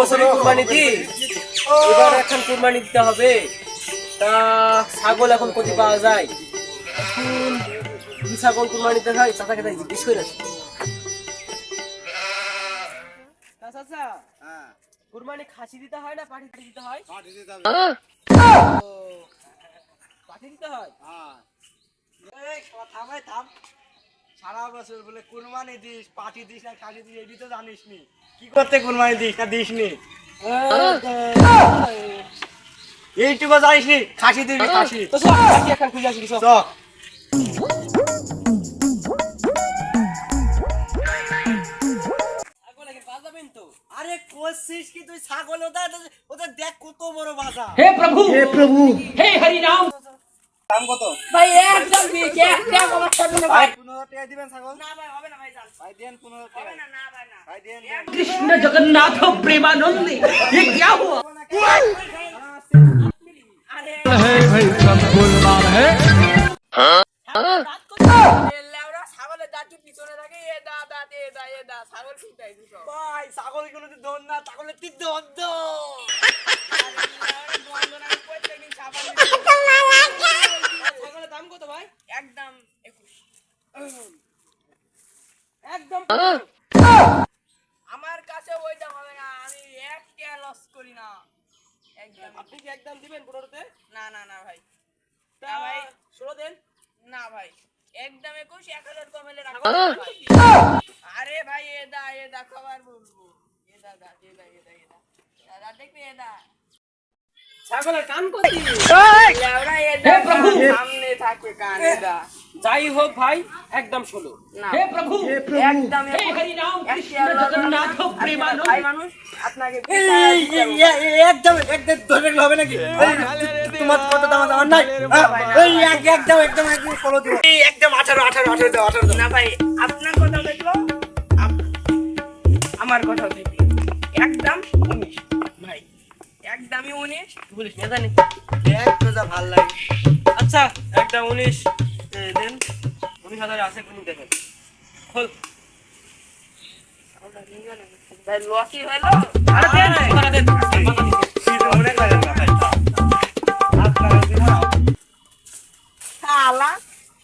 বছরই কুরবানি দিই। এবার এখন কুরবানি দিতে হবে। তা ছাগল এখন কোথায় পাওয়া যায়? কি ছাগল কুরবানি দিতে হয়? চাচাকে তাই জিজ্ঞেস করে আসি। চাচা কুরবানি খাসি দিতে হয় না পাঠি দিতে হয়? দিতে হয়? এই শালা থামাই থাম। সারা বছর বলে কুরবানি দিস পাটি দিস না খাসি দিস এটি তো জানিস নি কি করতে কুরবানি দিস না দিস নি এইটুকু জানিস নি খাসি দিবি খাসি। আরে কি তুই? ছাগল ওটা ওটা দেখ কত বড় বাজা হে প্রভু। হে প্রভু। হে হরি নাম। দাম কত भाई एकदम ठीक है क्या बात कर रहे हो ভাই পনেরো টাকা দিবেন ছাগল না ভাই হবে না ভাই যান ভাই দেন পনেরো টাকা না ভাই না ভাই দেন দেন। कृष्ण जगन्नाथ प्रेमानंद ये क्या हुआ লেওরা ছাগলের দাঁত পিছনে থাকে এ দা দা দে দা এ দা ছাগল ছুটাই দিছ ভাই ছাগল গুলো তো ধর না ছাগলের তিন অর্ধ একদম আমার কাছে ওই দাম হবে না আমি এক টাকা লস করি না। একদম। আপনি কি একদম দিবেন পনেরোতে না না না ভাই। না ভাই। ষোলো দেন। না ভাই। একদম একুশ এক হাজার কমেলে রাখো আরে ভাই এ দা এ দা খবর বলব। এ দা দা এ দা এ এ দা। দাদা দেখবি এ দা। ছাগলের কান দা সামনে থাকে কান এ দা। যাই হোক ভাই একদম শুনো। হে প্রভু! একদম হে হরি কৃষ্ণ জগন্নাথ আচ্ছা, প্রেমানন্দ ভাই মানুষ একদম ধরে হবে নাকি? তোমার কত দাম হ্যাঁ, এই একদম একদম একদম ফলো এই একদম আঠারো আঠারো 18 দাও না ভাই আপনার কথা দেখল? আমার কথা দেখল। একদম 19 ভাই। একদমই 19 বলিস না জানি। এক কথা ভালো লাগে। আচ্ছা একদম 19 দেন। উনিশ হাজার আছে কোন দেখেন। খোল। ভাই লসই হলো? আরে দেন করে দেন। অনেক লাগে না ভাই। হাত লাগা দিবো না। শালা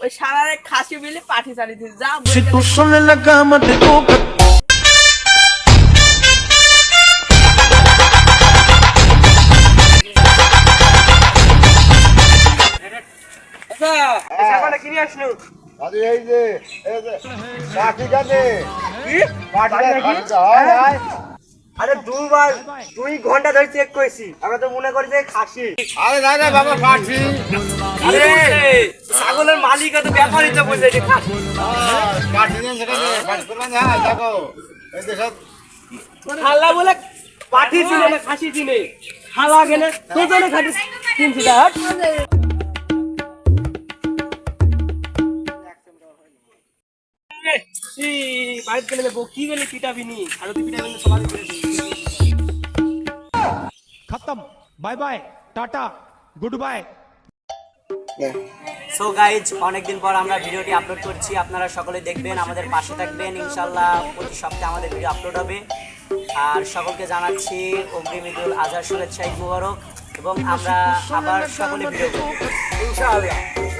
ওই শালারে খাসি বিলে পাঠি চালিয়ে যা tu son en la আসলো। আরে এই যে দুবার দুই ঘণ্টা ধরে চেক করেছি। আমরা তো মনে করি যে খাসি। আরে না না বাবা পাখি আরে ছাগলের মালিক তো ব্যাপারই তো বলছে যে খাসি। নেন সেটা নেই পাখি করবেন হ্যাঁ দেখো। এই যে সব বলে পাঠি না খাসি চিনে খালা গেলে তুই কেন খাটি কিনছি গেলে কি গেলে আর তুই সবাই খতম। Bye bye tata good bye so guys অনেকদিন পর আমরা ভিডিওটি আপলোড করছি। আপনারা সকলে দেখবেন আমাদের পাশে থাকবেন। ইনশাল্লাহ প্রতি সপ্তাহে আমাদের ভিডিও আপলোড হবে। আর সকলকে জানাচ্ছি অগ্রিম ঈদুল আজহার শুভেচ্ছা ঈদ মুবারক। এবং আমরা আবার সকলে ভিডিও ইনশাআল্লাহ।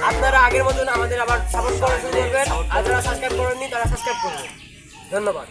আপনারা আগের মতন আমাদের আবার সাপোর্ট করার শুরু করবেন। আর যারা সাবস্ক্রাইব করেননি তারা সাবস্ক্রাইব করবেন। ধন্যবাদ।